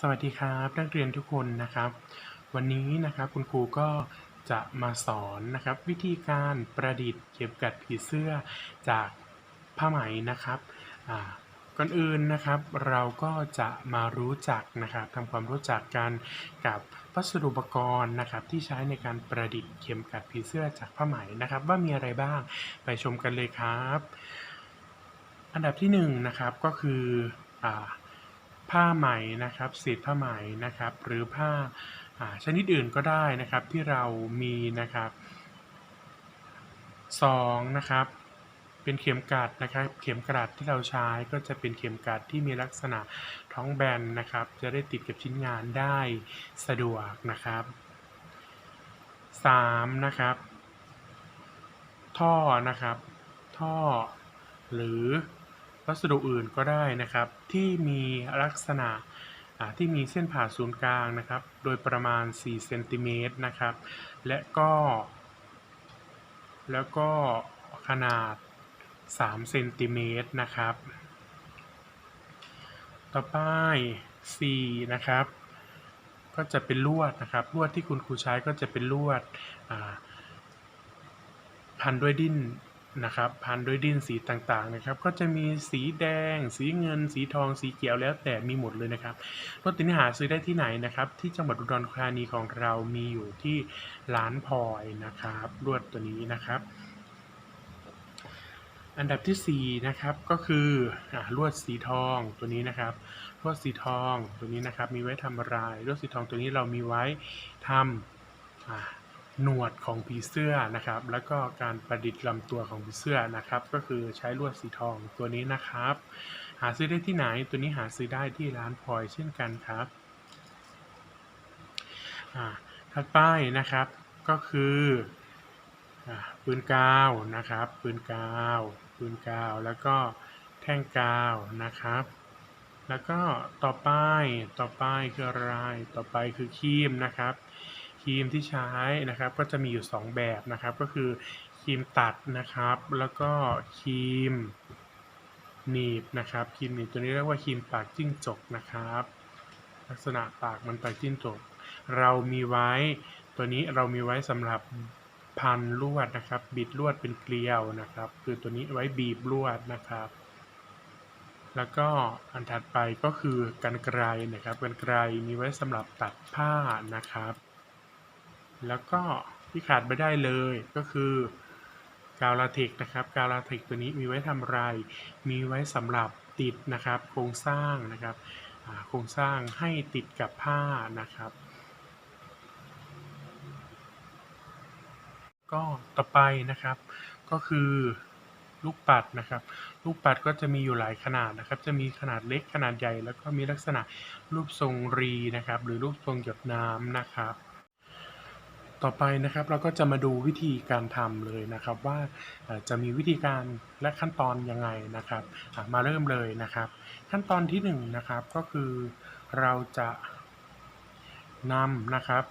สวัสดีครับนักเรียนทุกคนนะครับ วันนี้นะครับคุณครูก็จะมาสอนนะครับวิธีการประดิษฐ์เข็มกัดผีเสื้อจากผ้าไหมนะครับก่อนอื่นนะครับเราก็จะมารู้จักนะครับทำความรู้จักกันกับวัสดุอุปกรณ์นะครับที่ใช้ในการประดิษฐ์เข็มกัดผีเสื้อจากผ้าไหมนะครับ ว่ามีอะไรบ้างไปชมกันเลยครับ อันดับที่หนึ่งนะครับก็คืออ ผ้าไหมนะครับเศษผ้าไหมนะครับ หรือผ้าอ่าชนิดอื่นก็ได้นะครับที่เรามีนะครับสองนะครับเป็นเข็มกลัดนะครับ เข็มกลัดที่เราใช้ก็จะเป็นเข็มกลัดที่มีลักษณะท้องแบนนะครับ จะได้ติดกับชิ้นงานได้สะดวกนะครับสามนะครับ ท่อนะครับ ท่อ หรือ วัสดุอื่นก็ได้นะครับ ที่มีลักษณะที่มีเส้นผ่าศูนย์กลางนะครับ โดยประมาณ 4 เซนติเมตรนะครับ และก็ แล้วก็ขนาด 3 เซนติเมตรนะครับ ต่อไป4นะครับ ก็จะเป็นลวดนะครับ ลวดที่คุณครูใช้ก็จะเป็นลวดพันด้วยดิ้น นะครับพันด้วยดินสีต่างๆนะครับก็จะมีสีแดง สีเงิน สีทองสีเขียวแล้วแต่มีหมดเลยนะครับรถตัวนี้หาซื้อได้ที่ไหนนะครับที่จังหวัดอุดรธานีของเรามีอยู่ที่ร้านพลอยนะครับลวดตัวนี้นะครับ อันดับที่4นะครับก็คืออลวดสีทองตัวนี้นะครับลวดสีทองตัวนี้นะครับมีไว้ทำอะไรลวดสีทองตัวนี้เรามีไว้ทำ หนวดของผีเสื้อนะครับ แล้วก็การประดิษฐ์ลำตัวของผีเสื้อนะครับ ก็คือใช้ลวดสีทองตัวนี้นะครับ หาซื้อได้ที่ไหนตัวนี้หาซื้อได้ที่ร้านพลอยเช่นกันครับถัดไปนะครับก็คืออปืนกาวนะครับปืนกาวปืนกาวแล้วก็แท่งกาวนะครับ แล้วก็ต่อไปต่อไปคืออะไรต่อไปคือครีมนะครับ รีมที่ใช้นะครับ ก็จะมีอยู่ 2 แบบนะครับ ก็คือครีมตัดนะครับ แล้วก็ครีมหนีบนะครับครีมหนีบตัวนี้เรียกว่าครีมปากจิ้งจกนะครับ ลักษณะปากมันปากจิ้งจก เรามีไว้ตัวนี้เรามีไว้สำหรับพันลวดนะครับ บิดลวดเป็นเกลียวนะครับ คือตัวนี้ไว้บีบลวดนะครับ แล้วก็อันถัดไปก็คือกันไกรนะครับกันไกรมีไว้สำหรับตัดผ้านะครับ แล้วก็ที่ขาดไม่ได้เลยก็คือกาวลาเทกนะครับกาวลาเทกตัวนี้มีไว้ทำอะไร มีไว้สำหรับติดนะครับโครงสร้างนะครับโครงสร้างให้ติดกับผ้านะครับ ก็ต่อไปนะครับก็คือลูกปัดนะครับ ลูกปัดก็จะมีอยู่หลายขนาดนะครับ จะมีขนาดเล็กขนาดใหญ่ แล้วก็มีลักษณะรูปทรงรีนะครับ หรือรูปทรงหยดน้ำนะครับ ต่อไปนะครับเราก็จะมาดูวิธีการทำเลยนะครับว่าจะมีวิธีการและขั้นตอนยังไงนะครับมาเริ่มเลยนะครับ ขั้นตอนที่หนึ่งนะครับก็คือเราจะนำนะครับ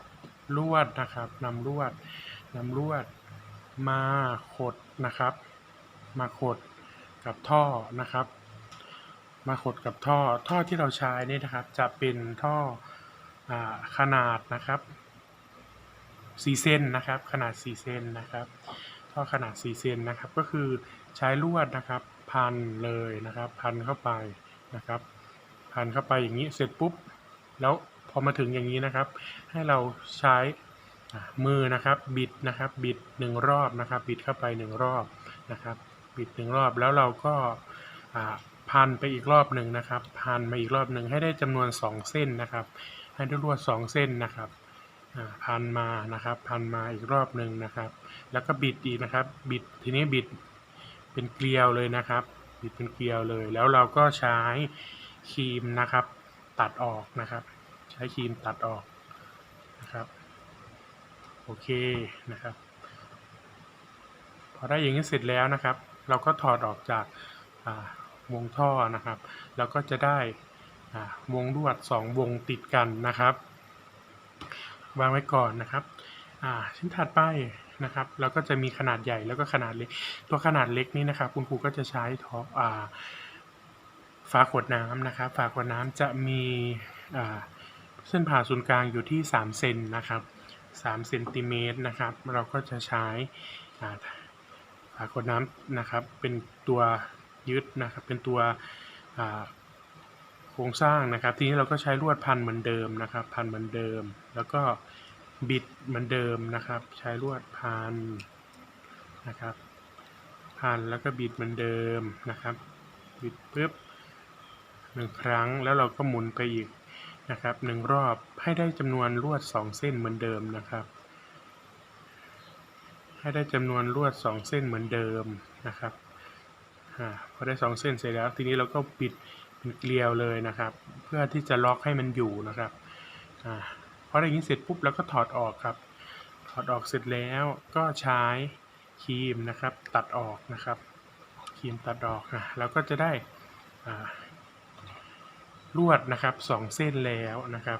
ลวดนะครับนำลวดนำลวดมาขดนะครับ มาขดกับท่อนะครับ มาขดกับท่อท่อที่เราใช้นี่นะครับ จะเป็นท่ออขนาดนะครับ 4เซนนะครับ ขนาด4เซนนะครับท่อขนาด4เซนนะครับ ก็คือใช้ลวดนะครับ พันเลยนะครับ พันเข้าไปนะครับ พันเข้าไปอย่างนี้เสร็จปุ๊บ แล้วพอมาถึงอย่างนี้นะครับ ให้เราใช้มือนะครับบิดนะครับบิดหนึ่งรอบนะครับ บิดเข้าไปหนึ่งรอบนะครับ บิดหนึ่งรอบแล้วเราก็พันไปอีกรอบหนึ่งนะครับ พันมาอีกรอบหนึ่งให้ได้จำนวน 2 เส้นนะครับ ให้ได้ลวด2เส้นนะครับ พันมานะครับพันมาอีกรอบหนึ่งนะครับ แล้วก็บิดอีกนะครับบิดทีนี้บิดเป็นเกลียวเลยนะครับ บิดเป็นเกลียวเลย แล้วเราก็ใช้ครีมนะครับ ตัดออกนะครับ ใช้ครีมตัดออกนะครับโอเคนะครับ พอได้อย่างนี้เสร็จแล้วนะครับ เราก็ถอดออกจากวงท่อนะครับ แล้วก็จะได้วงลวดสองวงติดกันนะครับ วางไว้ก่อนนะครับอ่าชิ้นถัดไปนะครับเราก็จะมีขนาดใหญ่แล้วก็ขนาดเล็ก ตัวขนาดเล็กนี่นะครับ คุณครูก็จะใช้ท่ออ่าฝาขวดน้ำนะครับ ฝาขวดน้ำจะมีอ่าเส้นผ่าศูนย์กลางอยู่ที่ 3 เซนนะครับ3เซนติเมตรนะครับ เราก็จะใช้อ่าฝากดน้ำนะครับ เป็นตัวยึดนะครับ เป็นตัวอ่า โครงสร้างนะครับ ทีนี้เราก็ใช้ลวดพันเหมือนเดิมนะครับ พันเหมือนเดิม แล้วก็บิดเหมือนเดิมนะครับ ใช้ลวดพันนะครับ พันแล้วก็บิดเหมือนเดิมนะครับ บิดปุ๊บหนึ่งครั้งแล้วเราก็หมุนไปอีกนะครับหนึ่งรอบให้ได้จำนวนลวดสองเส้นเหมือนเดิมนะครับ ให้ได้จำนวนลวดสองเส้นเหมือนเดิมนะครับอพอได้สองเส้นเสร็จแล้ว ทีนี้เราก็ปิด เกลียวเลยนะครับ เพื่อที่จะล็อกให้มันอยู่นะครับอ่าพอได้อย่างนี้เสร็จปุ๊บเราก็ถอดออกครับ ถอดออกเสร็จแล้วก็ใช้ครีมนะครับ ตัดออกนะครับครีมตัดออกนะเราก็จะได้ลวดนะครับสองเส้นแล้วนะครับ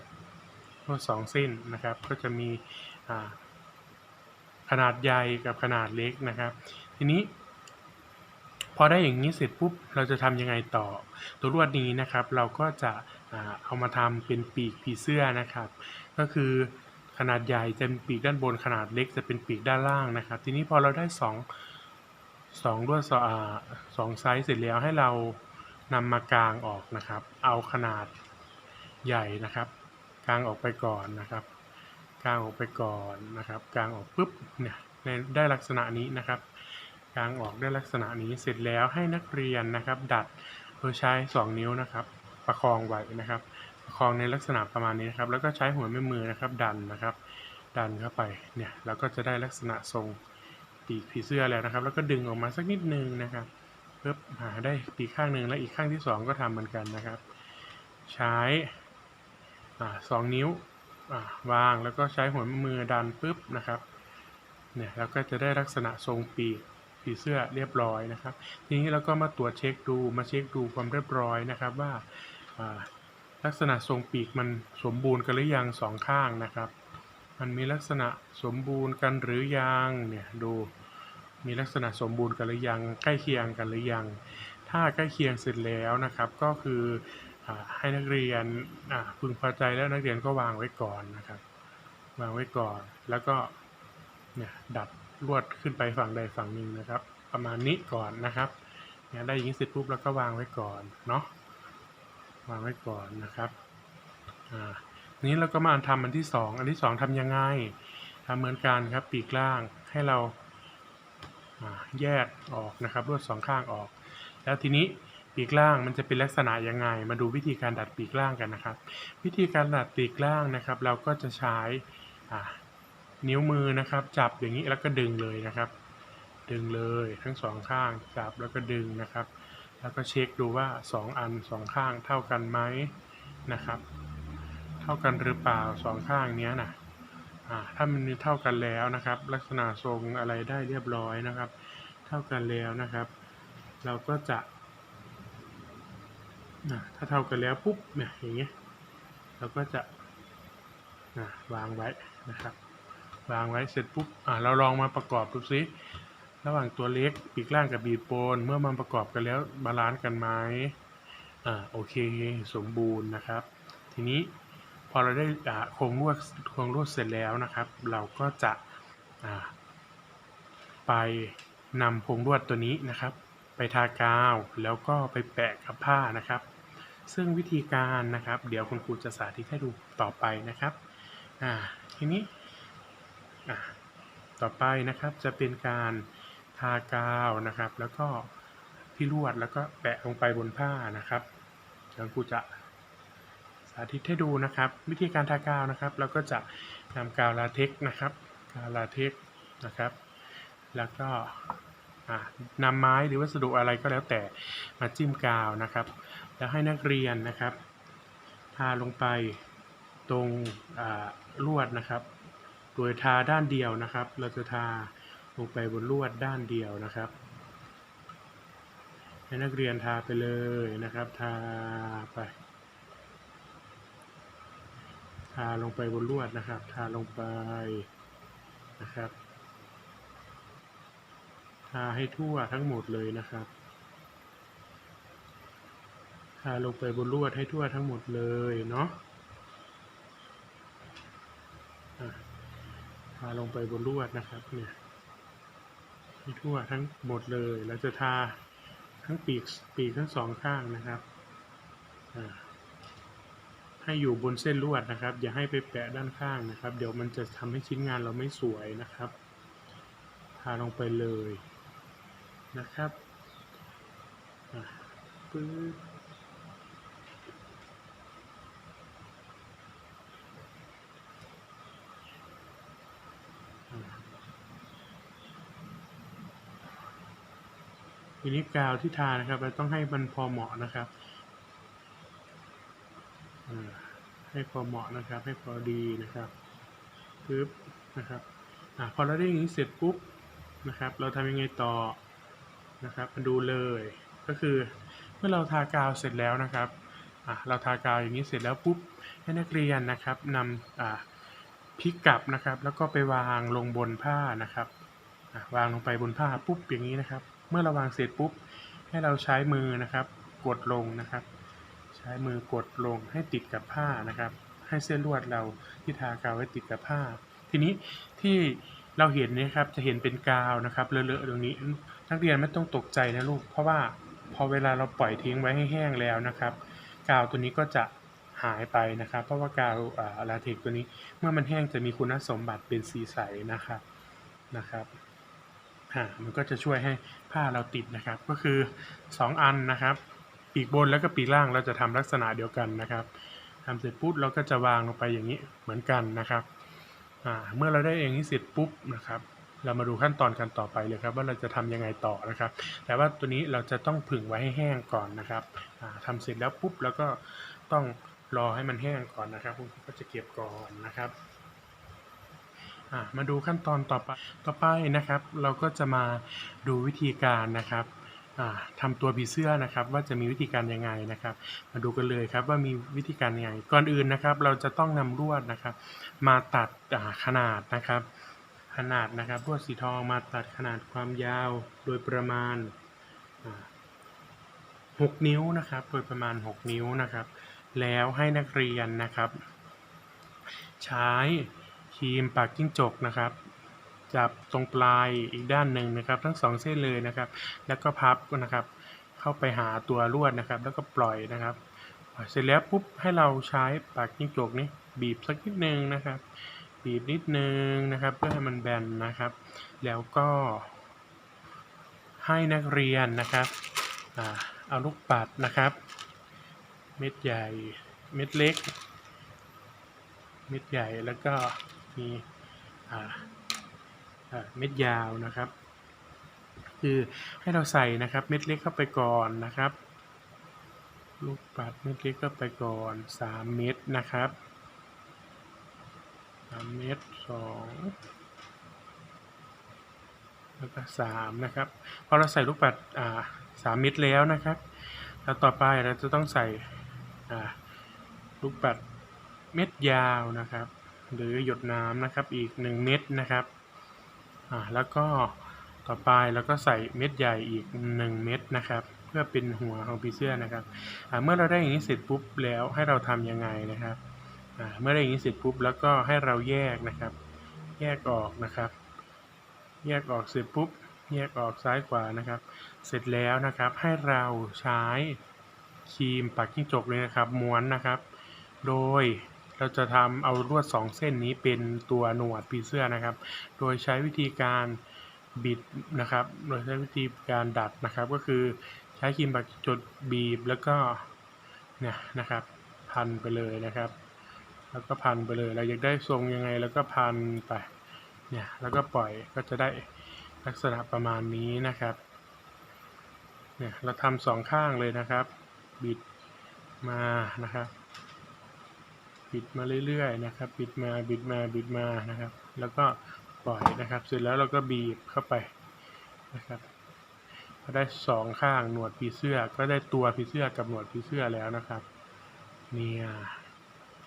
ลวดสองเส้นนะครับ ก็จะมีขนาดใหญ่กับขนาดเล็กนะครับ ทีนี้ พอได้อย่างนี้เสร็จปุ๊บเราจะทำยังไงต่อ ตัวลวดนี้นะครับเราก็จะเอามาทำเป็นปีกผีเสื้อนะครับ ก็คือขนาดใหญ่จะเป็นปีกด้านบนขนาดเล็กจะเป็นปีกด้านล่างนะครับ ทีนี้พอเราได้สองสองลวดสองไซส์เสร็จแล้วให้เรานำมากางออกนะครับ เอาขนาดใหญ่นะครับกางออกไปก่อนนะครับกางออกไปก่อนนะครับกางออกปุ๊บเนี่ยได้ลักษณะนี้นะครับ กางออกได้ลักษณะนี้เสร็จแล้วให้นักเรียนนะครับ ดัดโดยใช้ 2 นิ้วนะครับ ประคองไว้นะครับ ประคองในลักษณะประมาณนี้นะครับ แล้วก็ใช้หัวแม่มือนะครับ ดันนะครับ ดันเข้าไปเนี่ยเราก็จะได้ลักษณะทรงปีกผีเสื้อแล้วนะครับ แล้วก็ดึงออกมาสักนิดนึงนะครับเพิ่มหาได้ปีกข้างหนึ่งและอีกข้างที่สองก็ทำเหมือนกันนะครับ ใช้สองนิ้ววางแล้วก็ใช้หัวแม่มือดันปุ๊บนะครับเนี่ยเราก็จะได้ลักษณะทรงปีก ผีเสื้อเรียบร้อยนะครับ ทีนี้เราก็มาตรวจเช็คดูมาเช็คดูความเรียบร้อยนะครับว่าาลักษณะทรงปีกมันสมบูรณ์กันหรือยังสองข้างนะครับ มันมีลักษณะสมบูรณ์กันหรือยังเนี่ยดูมีลักษณะสมบูรณ์กันหรือยังใกล้เคียงกันหรือยัง ถ้าใกล้เคียงเสร็จแล้วนะครับ ก็คืออให้นักเรียนพึงพอใจแล้วนักเรียนก็วางไว้ก่อนนะครับ วางไว้ก่อนแล้วก็เนี่ยดัด ลวดขึ้นไปฝั่งใดฝั่งหนึ่งนะครับ ประมาณนี้ก่อนนะครับเนี่ยได้อย่างนี้เสร็จปุ๊บแล้วก็วางไว้ก่อนเนาะวางไว้ก่อนนะครับอ่านี้เราก็มาทำอันที่สองอันที่สองทำยังไงทำเหมือนกันครับปีกล่างให้เราแยกออกนะครับลวดสองข้างออก แล้วทีนี้ปีกล่างมันจะเป็นลักษณะยังไง มาดูวิธีการดัดปีกล่างกันนะครับ วิธีการดัดปีกล่างนะครับ เราก็จะใช้ นิ้วมือนะครับ จับอย่างนี้แล้วก็ดึงเลยนะครับ ดึงเลยทั้งสองข้างจับแล้วก็ดึงนะครับ แล้วก็เช็คดูว่าสองอันสองข้างเท่ากันไหมนะครับ เท่ากันหรือเปล่าสองข้างเนี้ยนะอ่าถ้ามันเท่ากันแล้วนะครับ ลักษณะทรงอะไรได้เรียบร้อยนะครับ เท่ากันแล้วนะครับ เราก็จะอะถ้าเท่ากันแล้วปุ๊บเนี่ยอย่างเงี้ยเราก็จะอะวางไว้นะครับ วางไว้เสร็จปุ๊บอ่าเราลองมาประกอบดูซิระหว่างตัวเล็กปีกล่างกับบีบโปนเมื่อมันประกอบกันแล้วบาลานซ์กันไหมอ่าโอเคสมบูรณ์นะครับ ทีนี้พอเราได้อ่าโครงลวดโครงลวดเสร็จแล้วนะครับ เราก็จะอ่าไปนำโครงลวดตัวนี้นะครับ ไปทากาวแล้วก็ไปแปะกับผ้านะครับ ซึ่งวิธีการนะครับ เดี๋ยวคุณครูจะสาธิตให้ดูต่อไปนะครับอ่าทีนี้ ต่อไปนะครับจะเป็นการทากาวนะครับ แล้วก็ที่ลวดแล้วก็แปะลงไปบนผ้านะครับเดี๋ยวครูจะสาธิตให้ดูนะครับ วิธีการทากาวนะครับ เราก็จะนำกาวลาเท็กนะครับ กาวลาเท็กนะครับ แล้วก็นำไม้หรือวัสดุอะไรก็แล้วแต่มาจิ้มกาวนะครับ แล้วให้นักเรียนนะครับ ทาลงไปตรงลวดนะครับ โดยทาด้านเดียวนะครับ เราจะทาลงไปบนลวดด้านเดียวนะครับ ให้นักเรียนทาไปเลยนะครับ ทาไป ทาลงไปบนลวดนะครับ ทาลงไปนะครับ ทาให้ทั่วทั้งหมดเลยนะครับทาลงไปบนลวดให้ทั่วทั้งหมดเลยเนาะ อะทาลงไปบนลวดนะครับเนี่ยให้ทั่วทั้งหมดเลยเราจะทาทั้งปีกปีกทั้งสองข้างนะครับให้อยู่บนเส้นลวดนะครับ อย่าให้ไปแปะด้านข้างนะครับ เดี๋ยวมันจะทำให้ชิ้นงานเราไม่สวยนะครับ ทาลงไปเลยนะครับปึ๊บ ทีนี้กาวที่ทานะครับ เราต้องให้มันพอเหมาะนะครับให้พอเหมาะนะครับ ให้พอดีนะครับปึ๊บนะครับอพอเราได้อย่างนี้เสร็จปุ๊บนะครับ เราทำยังไงต่อนะครับมาดูเลยก็คือเมื่อเราทากาวเสร็จแล้วนะครับเราทากาวอย่างนี้เสร็จแล้วปุ๊บให้นักเรียนนะครับนำพลิกกลับนะครับ แล้วก็ไปวางลงบนผ้านะครับวางลงไปบนผ้าปุ๊บอย่างนี้นะครับ เมื่อเราวางเสร็จปุ๊บ ให้เราใช้มือนะครับ กดลงนะครับ ใช้มือกดลงให้ติดกับผ้านะครับ ให้เส้นลวดเราที่ทากาวไว้ติดกับผ้า ทีนี้ที่เราเห็นนยครับจะเห็นเป็นกาวนะครับเลอะๆตรงนี้ นักเรียนไม่ต้องตกใจนะลูก เพราะว่าพอเวลาเราปล่อยทิ้งไว้ให้แห้งแล้วนะครับ กาวตัวนี้ก็จะหายไปนะครับ เพราะว่ากาวอ่าลาเทกตัวนี้ เมื่อมันแห้งจะมีคุณสมบัติเป็นสีใสนะครับนะครับ มันก็จะช่วยให้ผ้าเราติดนะครับ ก็คือ 2 อันนะครับ ปีกบนแล้วก็ปีกล่างเราจะทำลักษณะเดียวกันนะครับทำเสร็จปุ๊บเราก็จะวางลงไปอย่างนี้เหมือนกันนะครับเมื่อเราได้อย่างนี้เสร็จปุ๊บนะครับ เรามาดูขั้นตอนกันต่อไปเลยครับ ว่าเราจะทำยังไงต่อนะครับ แต่ว่าตัวนี้เราจะต้องผึ่งไว้ให้แห้งก่อนนะครับอ่าทำเสร็จแล้วปุ๊บแล้วก็ต้องรอให้มันแห้งก่อนนะครับคุณครูก็จะเก็บก่อนนะครับ มาดูขั้นตอนต่อไปต่อไปนะครับ เราก็จะมาดูวิธีการนะครับอ่าทำตัวผีเสื้อนะครับว่าจะมีวิธีการยังไงนะครับ มาดูกันเลยครับว่ามีวิธีการยังไง ก่อนอื่นนะครับ เราจะต้องนำลวดนะครับ มาตัดขนาดนะครับ ขนาดนะครับลวดสีทองมาตัดขนาดความยาวโดยประมาณอ่าหกนิ้วนะครับ โดยประมาณ 6 นิ้วนะครับ แล้วให้นักเรียนนะครับ ใช้ ครีมปากจิ้งจกนะครับ จับตรงปลายอีกด้านหนึ่งนะครับ ทั้งสองเส้นเลยนะครับ แล้วก็พับนะครับ เข้าไปหาตัวลวดนะครับ แล้วก็ปล่อยนะครับ เสร็จแล้วปุ๊บให้เราใช้ปากจิ้งจกนี้บีบสักนิดนึงนะครับ บีบนิดนึงนะครับ เพื่อให้มันแบนนะครับ แล้วก็ให้นักเรียนนะครับอเอาลูกปัดนะครับ เม็ดใหญ่ เม็ดเล็ก เม็ดใหญ่แล้วก็ มีเม็ดยาวนะครับ คือให้เราใส่นะครับเม็ดเล็กเข้าไปก่อนนะครับ ลูกปัดเม็ดเล็กเข้าไปก่อนสามเม็ดนะครับสามเม็ดสองแล้วก็สามนะครับพอเราใส่ลูกปัดอ่าสามเม็ดแล้วนะครับ แล้วต่อไปเราจะต้องใส่อ่าลูกปัดเม็ดยาวนะครับ หรือหยดน้ำนะครับอีก 1 เม็ดนะครับอ่าแล้วก็ต่อไปเราก็ใส่เม็ดใหญ่อีก 1 เม็ดนะครับ เพื่อเป็นหัวของผีเสื้อนะครับอ่าเมื่อเราได้อย่างนี้เสร็จปุ๊บแล้วให้เราทำยังไงนะครับอ่าเมื่อได้อย่างนี้เสร็จปุ๊บแล้วก็ให้เราแยกนะครับ แยกออกนะครับ แยกออกเสร็จปุ๊บแยกออกซ้ายขวานะครับ เสร็จแล้วนะครับให้เราใช้ครีมปักจิ้งจกเลยนะครับม้วนนะครับ โดย เราจะทำเอาลวดสองเส้นนี้เป็นตัวหนวดปีเสื้อนะครับ โดยใช้วิธีการบิดนะครับ โดยใช้วิธีการดัดนะครับ ก็คือใช้ครีมปักจดบีบแล้วก็เนี่ยนะครับ พันไปเลยนะครับ แล้วก็พันไปเลย เราอยากได้ทรงยังไงแล้วก็พันไปเนี่ยแล้วก็ปล่อยก็จะได้ลักษณะประมาณนี้นะครับเนี่ยเราทำสองข้างเลยนะครับ บิดมานะครับ บิดมาเรื่อยๆนะครับ บิดมาบิดมาบิดมานะครับ แล้วก็ปล่อยนะครับ เสร็จแล้วเราก็บีบเข้าไปนะครับพอได้สองข้างหนวดผีเสื้อก็ได้ตัวผีเสื้อกับหนวดผีเสื้อแล้วนะครับ เนี่ย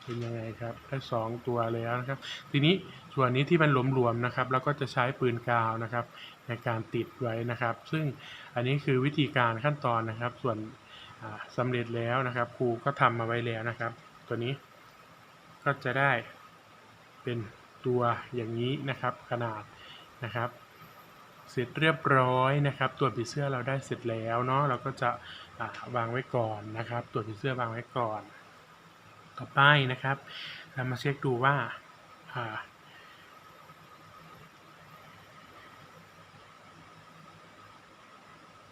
เป็นยังไงครับได้สองตัวแล้วนะครับ ทีนี้ส่วนนี้ที่มันหลวมๆนะครับเราก็จะใช้ปืนกาวนะครับ ในการติดไว้นะครับ ซึ่งอันนี้คือวิธีการขั้นตอนนะครับ ส่วนอ่าสำเร็จแล้วนะครับ ครูก็ทำมาไว้แล้วนะครับ ตัวนี้ ก็จะได้เป็นตัวอย่างนี้นะครับขนาดนะครับ เสร็จเรียบร้อยนะครับ ตัวผีเสื้อเราได้เสร็จแล้วเนาะเราก็จะาวางไว้ก่อนนะครับ ตัวผีเสื้อวางไว้ก่อนต่อไปนะครับ เรามาเช็คดูว่า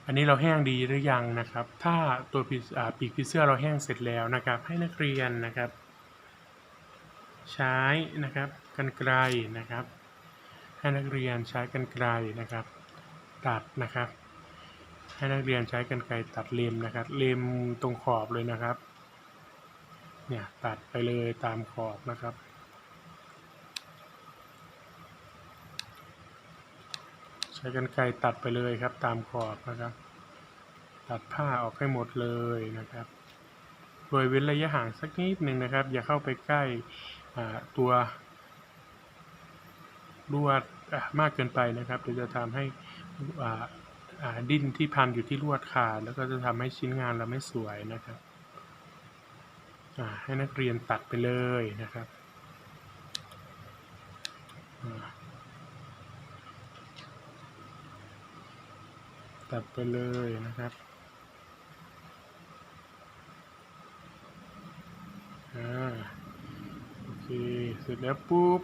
อันนี้เราแห้งดีหรือยังนะครับ ถ้าตัวปีปีกผีเสื้อเราแห้งเสร็จแล้วนะครับ ให้นักเรียนนะครับ ใช้นะครับกันไกลนะครับ ให้นักเรียนใช้กันไกลนะครับ ตัดนะครับ ให้นักเรียนใช้กันไกลตัดเล็มนะครับ เล็มตรงขอบเลยนะครับ เนี่ยตัดไปเลยตามขอบนะครับใช้กันไกรตัดไปเลยครับตามขอบนะครับ ตัดผ้าออกให้หมดเลยนะครับโดยเว้นระยะห่างสักนิดหนึ่งนะครับ อย่าเข้าไปใกล้ ตัวลวดมากเกินไปนะครับเดี๋ยวจะทำให้ดิ้นที่พันอยู่ที่ลวดขาดแล้วก็จะทำให้ชิ้นงานเราไม่สวยนะครับให้นักเรียนตัดไปเลยนะครับตัดไปเลยนะครับอ่า เคเสร็จแล้วปุ๊บ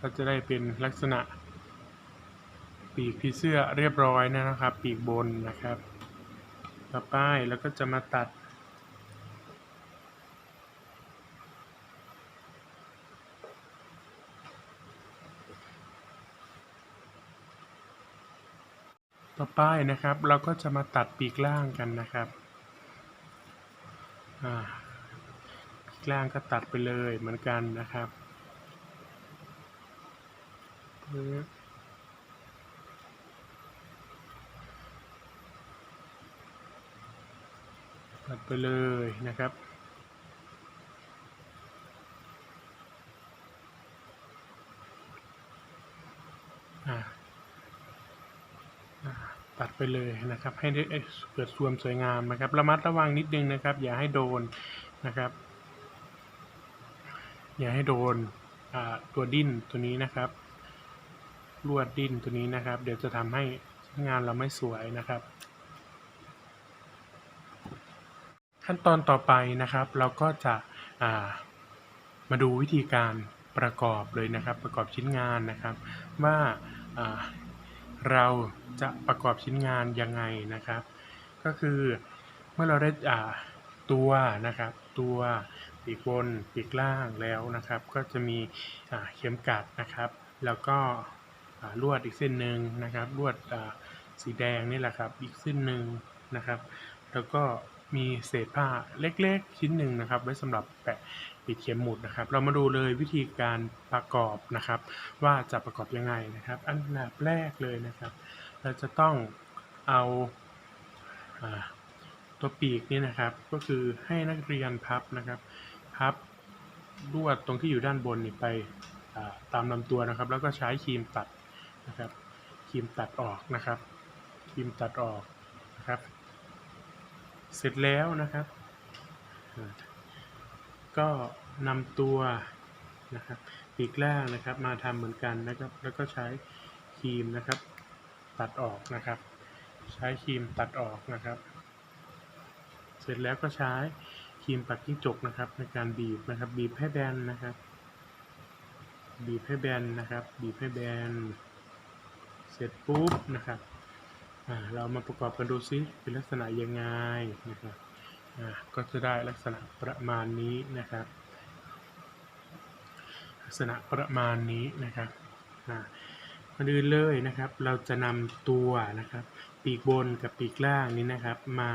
ก็จะได้เป็นลักษณะ ปีกผีเสื้อเรียบร้อยนะครับ ปีกบนนะครับ ต่อไปแล้วก็จะมาตัด ต่อไปนะครับเราก็จะมาตัดปีกล่างกันนะครับอ่า ล่างก็ตัดไปเลยเหมือนกันนะครับตัดไปเลยนะครับตัดไปเลยนะครับ ให้ได้เกิดส่วนสวยงามนะครับ ระมัดระวังนิดนึงนะครับ อย่าให้โดนนะครับ อย่าให้โดนตัวดิ้นตัวนี้นะครับ ลวดดิ้นตัวนี้นะครับ เดี๋ยวจะทำให้งานเราไม่สวยนะครับ ขั้นตอนต่อไปนะครับ เราก็จะามาดูวิธีการประกอบเลยนะครับ ประกอบชิ้นงานนะครับ ว่าาเราจะประกอบชิ้นงานยังไงนะครับ ก็คือเมื่อเราได้ตัวนะครับ ตัว ปีกบนปีกล่างแล้วนะครับ ก็จะมีเข็มกัดนะครับ แล้วก็ลวดอีกเส้นหนึ่งนะครับลวดสีแดงนี่แหละครับ อีกเส้นหนึ่งนะครับ แล้วก็มีเศษผ้าเล็กๆ ชิ้นหนึ่งนะครับ ไว้สำหรับแปะปิดเข็มหมุดนะครับ เรามาดูเลยวิธีการประกอบนะครับ ว่าจะประกอบยังไงนะครับ อันดับแรกเลยนะครับ เราจะต้องเอาอาตัวปีกนี่นะครับ ก็คือให้นักเรียนพับนะครับ พับลวดตรงที่อยู่ด้านบนนี่ไปตามลำตัวนะครับ แล้วก็ใช้ครีมตัดนะครับครีมตัดออกนะครับครีมตัดออกนะครับ เสร็จแล้วนะครับ ก็นำตัวนะครับปีกล่างนะครับมาทำเหมือนกันนะครับ แล้วก็ใช้ครีมนะครับ ตัดออกนะครับ ใช้ครีมตัดออกนะครับ เสร็จแล้วก็ใช้ ครีมปัดจิ้งจกนะครับ ในการบีบนะครับ บีบให้แบนนะครับ บีบให้แบนนะครับ บีบให้แบน เสร็จปุ๊บนะครับอ่าเรามาประกอบกันดูซิเป็นลักษณะยังไงนะครับอ่าก็จะได้ลักษณะประมาณนี้นะครับ ลักษณะประมาณนี้นะครับอ่าก่อนอื่นเลยนะครับ เราจะนำตัวนะครับ ปีกบนกับปีกล่างนี้นะครับ มา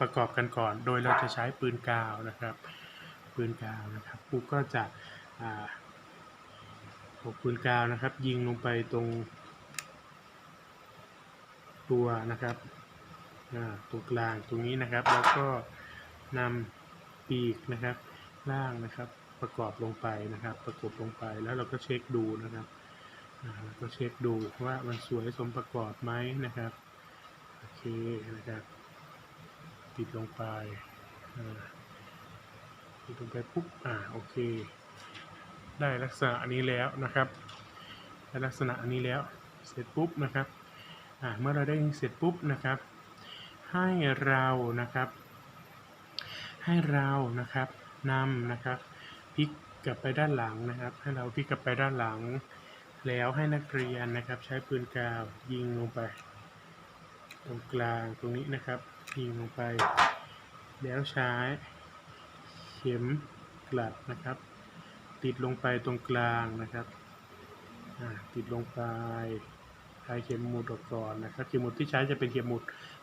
ประกอบกันก่อน โดยเราจะใช้ปืนกาวนะครับ ปืนกาวนะครับครูก็จะอ่าเอาปืนกาวนะครับ ยิงลงไปตรง ตัวนะครับตัวกลางตรงนี้นะครับ แล้วก็นำปีกนะครับล่างนะครับ ประกอบลงไปนะครับ ประกบลงไปแล้วเราก็เช็คดูนะครับอ่าเราก็เช็คดูว่ามันสวยสมประกอบไหมนะครับ โอเคนะครับ ติดลงไปติดลงไปปุ๊บอ่าโอเค ได้ลักษณะนี้แล้วนะครับได้ลักษณะนี้แล้วเสร็จปุ๊บนะครับอ่าเมื่อเราได้เสร็จปุ๊บนะครับ ให้เรานะครับ ให้เรานะครับนำนะครับพลิกกลับไปด้านหลังนะครับ ให้เราพลิกกลับไปด้านหลัง แล้วให้นักเรียนนะครับ ใช้ปืนกาวยิงลงไป ตรงกลางตรงนี้นะครับ ยิงลงไป แล้วใช้เข็มกลัดนะครับ ติดลงไปตรงกลางนะครับติดลงไปคลายเข็มหมุดออกก่อนนะครับ เข็มหมุดที่ใช้จะเป็นเข็มหมุด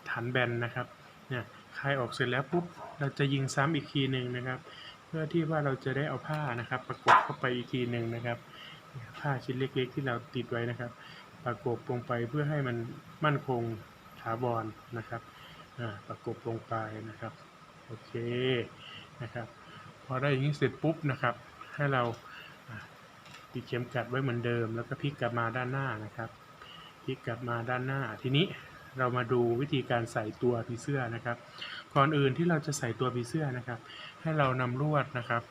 ฐานแบนนะครับเนี่ยคลายออกเสร็จแล้วปุ๊บเราจะยิงซ้ำอีกทีหนึ่งนะครับ เพื่อที่ว่าเราจะได้เอาผ้านะครับ ประกบเข้าไปอีกทีหนึ่งนะครับผ้าชิ้นเล็ก ๆ ที่เราติดไว้นะครับ ประกบลงไปเพื่อให้มันมั่นคงถาวรนะครับ ประกบลงไปนะครับ โอเคนะครับ พอได้อย่างนี้เสร็จปุ๊บนะครับ ให้เราติดเข็มกัดไว้เหมือนเดิม แล้วก็พลิกกลับมาด้านหน้านะครับพลิกกลับมาด้านหน้า ทีนี้เรามาดูวิธีการใส่ตัวผีเสื้อนะครับ ก่อนอื่นที่เราจะใส่ตัวผีเสื้อนะครับ ให้เรานำลวดนะครับ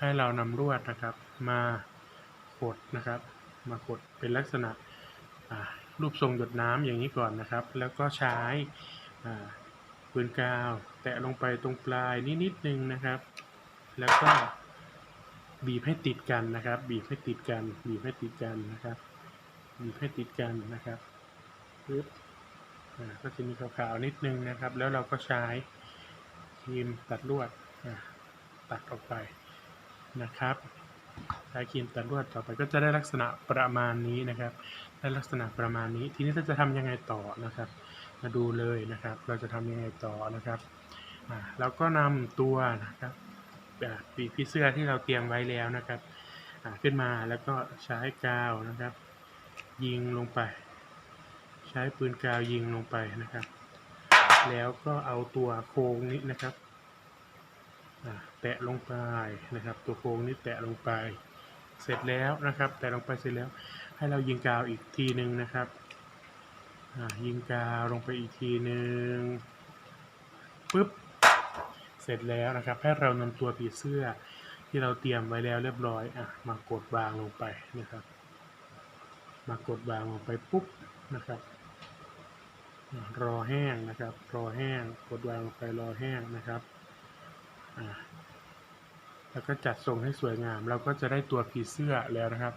ให้เรานำลวดนะครับ มากดนะครับ มากดเป็นลักษณะรูปทรงหยดน้ำอย่างนี้ก่อนนะครับ แล้วก็ใช้ ปืนกาว แตะลงไปตรงปลายนิดๆนึงนะครับ แล้วก็บีบให้ติดกันนะครับ บีบให้ติดกัน บีบให้ติดกันนะครับ บีบให้ติดกันนะครับปึ๊บก็จะมีขาวๆนิดนึงนะครับ แล้วเราก็ใช้ครีมตัดลวดตัดออกไปนะครับใช้ครีมตัดลวดต่อไปก็จะได้ลักษณะประมาณนี้นะครับ ได้ลักษณะประมาณนี้ ทีนี้เราจะทำยังไงต่อนะครับ มาดูเลยนะครับ เราจะทำยังไงต่อนะครับอ่าเราก็นำตัวนะครับอ่าปีกผีเสื้อที่เราเตรียมไว้แล้วนะครับขึ้นมาแล้วก็ใช้กาวนะครับ ยิงลงไป ใช้ปืนกาวยิงลงไปนะครับ แล้วก็เอาตัวโค้งนี้นะครับแตะลงไปนะครับ ตัวโค้งนี้แตะลงไป เสร็จแล้วนะครับ แตะลงไปเสร็จแล้ว ให้เรายิงกาวอีกทีหนึ่งนะครับ ยิงกาวลงไปอีกทีหนึ่งปึ๊บ เสร็จแล้วนะครับ ให้เรานำตัวผีเสื้อที่เราเตรียมไว้แล้วเรียบร้อยอะมากดวางลงไปนะครับ มากดวางลงไปปุ๊บนะครับ รอแห้งนะครับ รอแห้งกดวางลงไปรอแห้งนะครับอ่าแล้วก็จัดทรงให้สวยงาม เราก็จะได้ตัวผีเสื้อแล้วนะครับ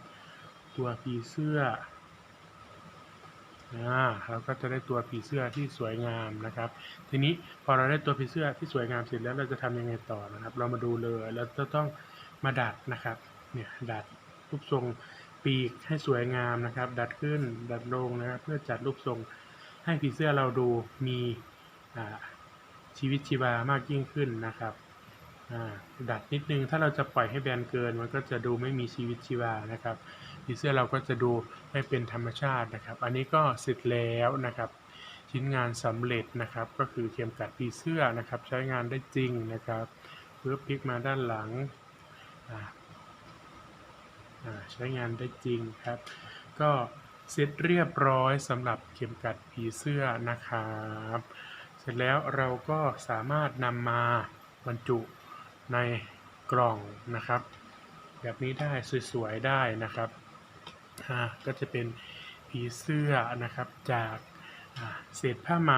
ตัวผีเสื้อ อ่าเราก็จะได้ตัวผีเสื้อที่สวยงามนะครับ ทีนี้พอเราได้ตัวผีเสื้อที่สวยงามเสร็จแล้วเราจะทำยังไงต่อนะครับ เรามาดูเลยเราจะต้องมาดัดนะครับเนี่ยดัดรูปทรงปีกให้สวยงามนะครับ ดัดขึ้นดัดลงนะครับ เพื่อจัดรูปทรงให้ผีเสื้อเราดูมีอ่าชีวิตชีวามากยิ่งขึ้นนะครับ ดัดนิดนึง ถ้าเราจะปล่อยให้แบนเกิน มันก็จะดูไม่มีชีวิตชีวานะครับผีเสื้อเราก็จะดูไม่เป็นธรรมชาตินะครับ อันนี้ก็เสร็จแล้วนะครับ ชิ้นงานสำเร็จนะครับ ก็คือเข็มกัดผีเสื้อนะครับ ใช้งานได้จริงนะครับเพื่อพลิกมาด้านหลังใช้งานได้จริงครับ ก็เสร็จเรียบร้อยสำหรับเข็มกัดผีเสื้อนะครับ เสร็จแล้วเราก็สามารถนำมาบรรจุ ในกล่องนะครับ แบบนี้ได้สวยๆได้นะครับก็จะเป็นผีเสื้อนะครับจากเศษผ้าไหม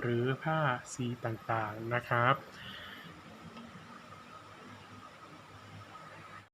หรือผ้าสีต่างๆนะครับ